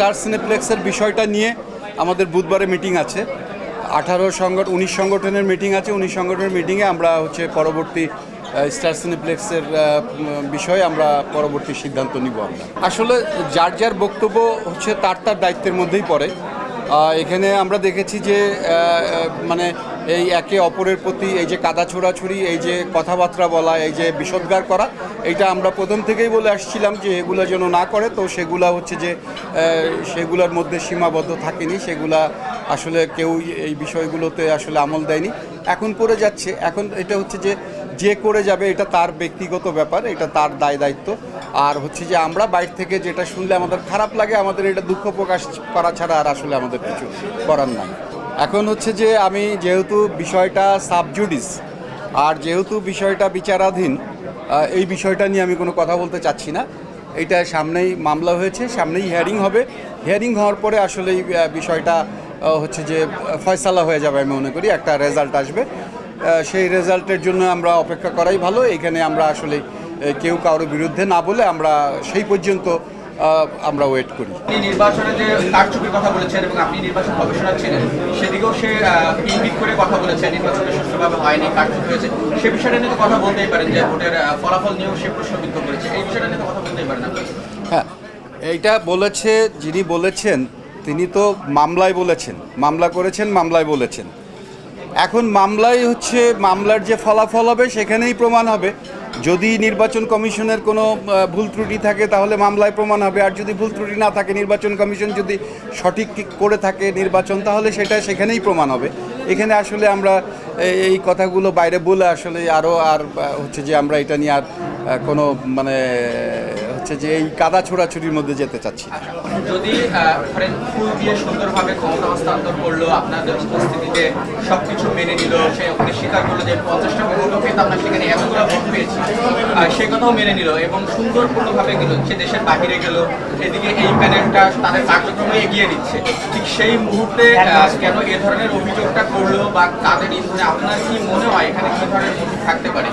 Star সিনেপ্লেক্সের বিষয়টা নিয়ে আমাদের বুধবারে মিটিং আছে। আঠারো সংগঠ, উনিশ সংগঠনের মিটিং আছে। উনিশ সংগঠনের মিটিংয়ে আমরা হচ্ছে পরবর্তী স্টার সিনেপ্লেক্সের বিষয়ে আমরা পরবর্তী সিদ্ধান্ত নিব আমরা। আসলে যার যার বক্তব্য হচ্ছে তার তার দায়িত্বের মধ্যেই পড়ে। এখানে আমরা দেখেছি যে মানে এই একে অপরের প্রতি এই যে কাদা ছোড়াছুড়ি, এই যে কথাবার্তা বলা, এই যে বিষোদ্গার করা, এইটা আমরা প্রথম থেকেই বলে আসছিলাম যে এগুলো যেন না করে। তো সেগুলা হচ্ছে যে সেগুলোর মধ্যে সীমাবদ্ধ থাকেনি, সেগুলা আসলে কেউ এই বিষয়গুলোতে আসলে আমল দেয়নি। এখন করে যাচ্ছে। এখন এটা হচ্ছে যে যে করে যাবে এটা তার ব্যক্তিগত ব্যাপার, এটা তার দায় দায়িত্ব। আর হচ্ছে যে আমরা বাইরে থেকে যেটা শুনলে আমাদের খারাপ লাগে, আমাদের এটা দুঃখ প্রকাশ করা ছাড়া আর আসলে আমাদের কিছু করার নাই। এখন হচ্ছে যে আমি যেহেতু বিষয়টা সাবজুডিস, আর যেহেতু বিষয়টা বিচারাধীন এই বিষয়টা নিয়ে আমি কোনো কথা বলতে চাচ্ছি না। এটা সামনেই মামলা হয়েছে, সামনেই হিয়ারিং হবে। হিয়ারিং হওয়ার পরে আসলে এই বিষয়টা হচ্ছে যে ফয়সালা হয়ে যাবে আমি মনে করি, একটা রেজাল্ট আসবে। সেই রেজাল্টের জন্য আমরা অপেক্ষা করাই ভালো। এখানে আমরা আসলে কেউ কারোর বিরুদ্ধে না বলে আমরা সেই পর্যন্ত আমরা ওয়েট করি। নির্বাচনে যে কারচুপির কথা বলেছেন এবং আপনি নির্বাচন কমিশনার ছিলেন সেদিকেও সে ইঙ্গিত করে কথা বলেছে নির্বাচনটা সুষ্ঠুভাবে হয়নি কারচুপি হয়েছে। সে বিষয়টা নিয়ে তো কথা বলতেই পারেন যে ভোটের ফলাফল নিয়েও সে প্রশ্নবিদ্ধ করেছে। এই বিষয়টা নিয়ে তো কথা বলতেই পারেন আপনি। হ্যাঁ এইটা বলেছে যিনি বলেছেন তিনি তো মামলায় বলেছেন। মামলা করেছেন মামলায় বলেছেন। এখন মামলায় হচ্ছে মামলার যে ফলাফল হবে সেখানেই প্রমাণ হবে। যদি নির্বাচন কমিশনের কোনো ভুল ত্রুটি থাকে তাহলে মামলায় প্রমাণ হবে। আর যদি ভুল ত্রুটি না থাকে, নির্বাচন কমিশন যদি সঠিক করে থাকে নির্বাচন, তাহলে সেটা সেখানেই প্রমাণ হবে। এখানে আসলে আমরা এই- কথাগুলো বাইরে বলে আসলে আরও আর হচ্ছে যে আমরা এটা নিয়ে আর কোনো মানে হচ্ছে যে এই কাদা ছোড়াছুরির মধ্যে যেতে চাচ্ছি। যদি ফুল দিয়ে সুন্দরভাবে ক্ষমতা হস্তান্তর করল আপনাদের উপস্থিতিতে সবকিছু মেনে নিল সে ওখানে স্বীকার করল যে পঞ্চাশটা ভোটও পেতাম না সেখানে এতগুলো ভোট পেয়েছি আর সে কথাও মেনে নিল এবং সুন্দরপূর্ণভাবে গেল সে দেশের বাহিরে গেল এদিকে এই প্যানেলটা তাদের কার্যক্রমে এগিয়ে নিচ্ছে। ঠিক সেই মুহূর্তে কেন এ ধরনের অভিযোগটা করল বা তাদের ইন্ধনে আপনার কি মনে হয় এখানে কি ধরনের থাকতে পারে?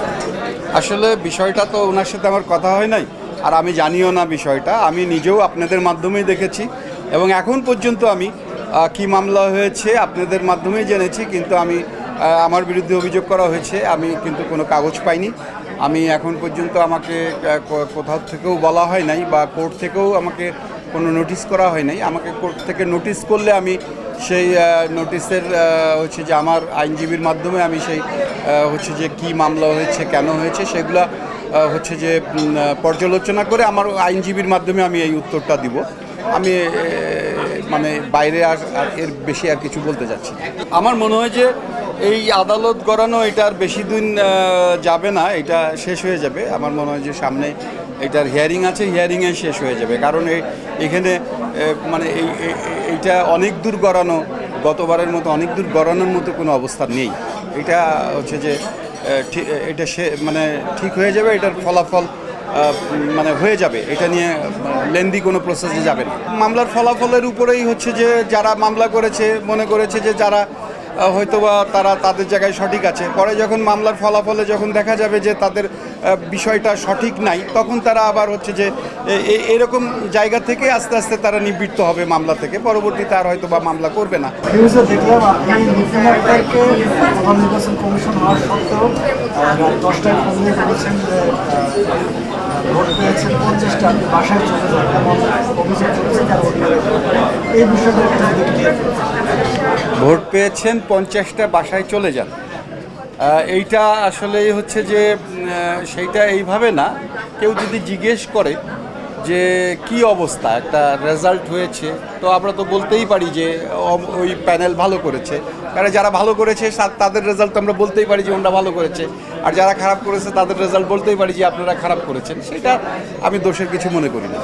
আসলে বিষয়টা তো ওনার সাথে আমার কথা হয় নাই। আর আমি জানিও না বিষয়টা, আমি নিজেও আপনাদের মাধ্যমেই দেখেছি এবং এখন পর্যন্ত আমি কি মামলা হয়েছে আপনাদের মাধ্যমেই জেনেছি, কিন্তু আমি আমার বিরুদ্ধে অভিযোগ করা হয়েছে, আমি কিন্তু কোনো কাগজ পাইনি। আমি এখন পর্যন্ত আমাকে কোথাও থেকেও বলা হয় নাই বা কোর্ট থেকেও আমাকে কোনো নোটিশ করা হয় নাই। আমাকে কোর্ট থেকে নোটিশ করলে আমি সেই নোটিশের হচ্ছে যে আমার আইনজীবীর মাধ্যমে আমি সেই হচ্ছে যে কি মামলা হয়েছে, কেন হয়েছে, সেগুলা হচ্ছে যে পর্যালোচনা করে আমার আইনজীবীর মাধ্যমে আমি এই উত্তরটা দিব। আমি মানে বাইরে আর এর বেশি আর কিছু বলতে যাচ্ছি আমার মনে হয় যে, এই আদালত গড়ানো এটা আর বেশি দিন যাবে না, এটা শেষ হয়ে যাবে। আমার মনে হয় যে, সামনে এটার হিয়ারিং আছে হিয়ারিংয়ে শেষ হয়ে যাবে। কারণ এই, এখানে মানে এই এই- এইটা অনেক দূর গড়ানো, গতবারের মতো অনেক দূর গড়ানোর মতো কোনো অবস্থা নেই। এটা হচ্ছে যে এটা সে মানে ঠিক হয়ে যাবে, এটার ফলাফল মানে হয়ে যাবে। এটা নিয়ে লেন্দি কোনো প্রসেসে যাবে না। মামলার ফলাফলের উপরেই হচ্ছে যে, যারা মামলা করেছে, মনে করেছে যে যারা হয়তোবা তারা তাদের জায়গায় সঠিক আছে। পরে যখন মামলার ফলাফলে যখন দেখা যাবে যে তাদের বিষয়টা সঠিক নাই তখন তারা আবার হচ্ছে যে এরকম জায়গা থেকে আস্তে আস্তে তারা নিবৃত্ত হবে মামলা থেকে। পরবর্তীতে আর হয়তো বা মামলা করবে না। দেখলাম আপনি নির্বাচন কমিশন হওয়ার সত্ত্বেও দশটায় ফোন দিয়ে বলেছেন যে ভোট পেয়েছেন পঞ্চাশটা আপনি বাসায় চলে যান অভিযোগ করেছে এই বিষয়টা। ভোট পেয়েছেন পঞ্চাশটা বাসায় চলে যান। এইটা আসলে হচ্ছে যে সেইটা এইভাবে না, কেউ যদি জিজ্ঞেস করে যে কি অবস্থা, একটা রেজাল্ট হয়েছে, তো আমরা তো বলতেই পারি যে ওই প্যানেল ভালো করেছে। কারণ যারা ভালো করেছে তাদের রেজাল্ট তো আমরা বলতেই পারি যে, ওনারা ভালো করেছে। আর যারা খারাপ করেছে, তাদের রেজাল্ট বলতেই পারি যে, আপনারা খারাপ করেছেন। সেটা আমি দোষের কিছু মনে করি না।